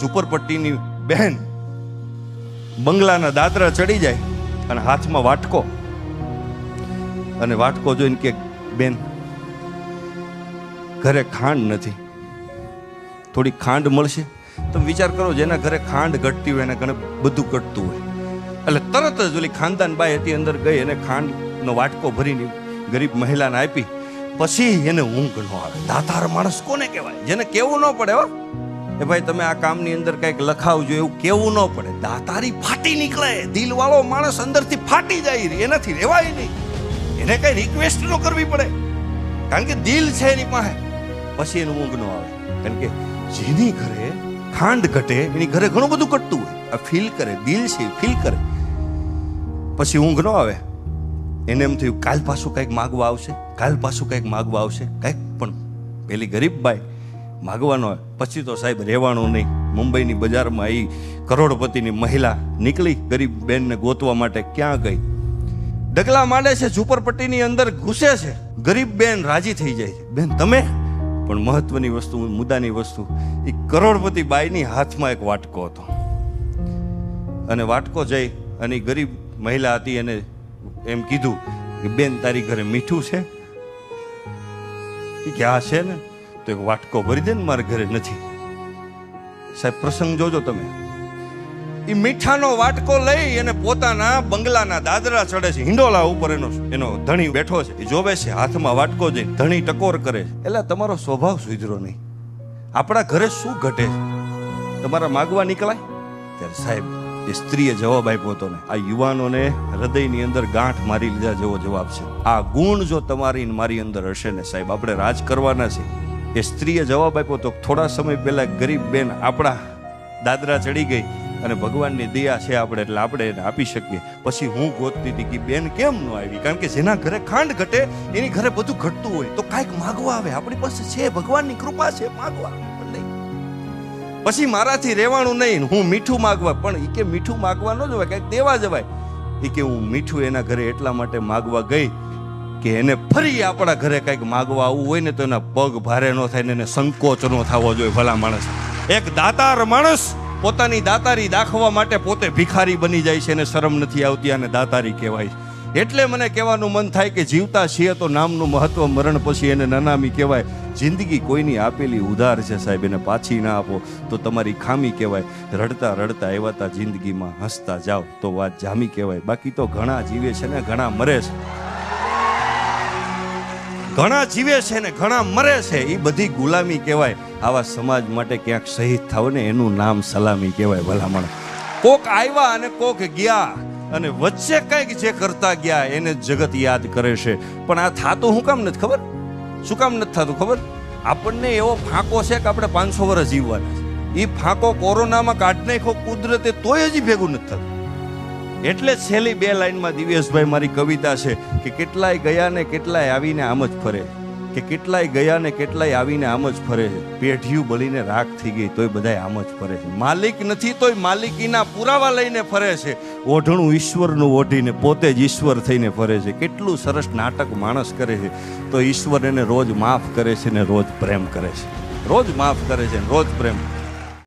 ઝુંપડપટ્ટીની બહેન બંગલાના દાદરા ચડી જાય અને હાથમાં વાટકો. અને વાટકો જોઈને કે, બેન, ઘરે ખાંડ નથી. થોડી ખાંડ મળશે. તમે વિચાર કરો, જેના ઘરે ખાંડ ઘટતી હોય, એના ઘરે બધું ઘટતું હોય. એટલે તરત જ ઓલી ખાનદાન બાઈ હતી અંદર ગઈ અને ખાંડનો વાટકો ભરીને ગરીબ મહિલાને આપી. પછી એને ઊંઘ ન આવે. દાતાર માણસ કોને કહેવાય? જેને કેવું ન પડે હો. એ ભાઈ, તમે આ કામની અંદર કંઈક લખાવજો, એવું કેવું ન પડે. દાતારી ફાટી નીકળે. દિલવાળો માણસ અંદરથી ફાટી જાય એનાથી રહેવાય નહીં. એને કઈ રિક્વેસ્ટ ન કરવી પડે. કારણ કે દિલ છે એની પાસે. પછી એનું ઊંઘ ન આવે. કારણ કે જેની ઘરે ખાંડ ઘટે, એની ઘરે ઘણું બધું ઘટતું હોય. આ ફીલ કરે, દિલ છે ફીલ કરે. પછી ઊંઘ ન આવે. એને એમ થયું, કાલ પાછું કંઈક માગવા આવશે, કાલ પાછું કંઈક માગવા આવશે. કંઈક પણ. પેલી ગરીબ બાઈ માગવાનો પછી તો સાહેબ રહેવાનું નહીં. મુંબઈની બજારમાં એ કરોડપતિની મહિલા નીકળી ગરીબ બેનને ગોતવા માટે ક્યાં ગઈ? ડગલા માંડે છે, ઝુંપડપટ્ટીની અંદર ઘૂસે છે. ગરીબ બેન રાજી થઈ જાય છે. બેન, તમે? પણ મહત્વની વસ્તુ, મુદ્દાની વસ્તુ એ કરોડપતિ બાઈની હાથમાં એક વાટકો હતો. અને વાટકો જઈ અને ગરીબ મહિલા હતી એને એમ કીધું કે, બેન, તારી ઘરે મીઠું છે? કે, હા, છે ને. તો એક વાટકો ભરી દે ને મારા ઘરે નથી. સાહેબ, પ્રસંગ જોજો તમે. એ મીઠાનો વાટકો લઈ અને પોતાના બંગલાના દાદરા ચડે છે, હિંડોલા ઉપર એનો એનો ધણી બેઠો છે. એ જોવે છે, હાથમાં વાટકો જઈ ધણી ટકોર કરે છે. એટલે તમારો સ્વભાવ સુધરો નહીં. આપણા ઘરે શું ઘટે તમારા માગવા નીકળાય? ત્યારે સાહેબ, એ સ્ત્રીએ જવાબ આપ્યો હતો ને, આ યુવાનોને હૃદયની અંદર ગાંઠ મારી લીધા જેવો જવાબ છે. આ ગુણ જો તમારી મારી અંદર હશે ને સાહેબ, આપણે રાજ કરવાના છે. એ સ્ત્રીએ જવાબ આપ્યો તો થોડા સમય પહેલાં ગરીબ બેન આપણા દાદરા ચડી ગઈ અને ભગવાનની દયા છે આપણે, એટલે આપણે એને આપી શકીએ. પછી હું ગોતતી હતી કે બેન કેમ ન આવી? કારણ કે જેના ઘરે ખાંડ ઘટે, એની ઘરે બધું ઘટતું હોય. તો કાંઈક માગવા આવે. આપણી પાસે છે, ભગવાનની કૃપા છે, માગવા. પછી મારાથી રહેવાનું નહીં. હું મીઠું માગવા. પણ એ કે મીઠું માગવા ન જવાય, કંઈક દેવા જવાય. એ કે હું મીઠું એના ઘરે એટલા માટે માગવા ગઈ કે એને ફરી આપણા ઘરે કંઈક માગવા આવવું હોય ને તો એના પગ ભારે ન થાય ને એને સંકોચ ન થવો જોઈએ ભલા માણસ. એક દાતાર માણસ પોતાની દાતારી દાખવા માટે પોતે ભિખારી બની જાય છે એને શરમ નથી આવતી અને દાતારી કહેવાય એટલે મને કહેવાનું મન થાય કે જીવતા છીએ તો નામનું મહત્વ મરણ પછી એને નનામી કહેવાય. જિંદગી કોઈની આપેલી ઉધાર છે સાહેબ, એને પાછી ના આપો તો તમારી ખામી કહેવાય. રડતા રડતા એવાતા જિંદગીમાં હસતા જાઓ તો વાત જામી કહેવાય. બાકી તો ઘણા જીવે છે ને ઘણા મરે છે. ઘણા જીવે છે ને ઘણા મરે છે એ બધી ગુલામી કહેવાય. આવા સમાજ માટે ક્યાંક શહીદ થાવ ને એનું નામ સલામી કહેવાય ભલામણ. કોક આવ્યા અને કોક ગયા, અને વચ્ચે કંઈક જે કરતા ગયા, એને જગત યાદ કરે છે. પણ આ થાતું શું કામ નથી ખબર? શું કામ નથી થતું ખબર? આપણને એવો ફાંકો છે કે આપણે પાંચસો વર્ષ જીવવાના છે. એ ફાંકો કોરોનામાં કાઢ નાખ્યો, કુદરતે તોય હજી ભેગું નથી થતું. એટલે છેલ્લી બે લાઈનમાં દિવ્યેશભાઈ મારી કવિતા છે કે કેટલાય ગયા ને કેટલાય આવીને આમ જ ફરે. કે કેટલાય ગયા ને કેટલાય આવીને આમ જ ફરે છે. પેઢિયું બળીને રાખ થઈ ગઈ તોય બધાય આમ જ ફરે છે. માલિક નથી તોય માલિકીના પુરાવા લઈને ફરે છે. ઓઢણું ઈશ્વરનું ઓઢીને પોતે જ ઈશ્વર થઈને ફરે છે. કેટલું સરસ નાટક માણસ કરે છે. તો ઈશ્વર એને રોજ માફ કરે છે ને રોજ પ્રેમ કરે છે. રોજ માફ કરે છે ને રોજ પ્રેમ.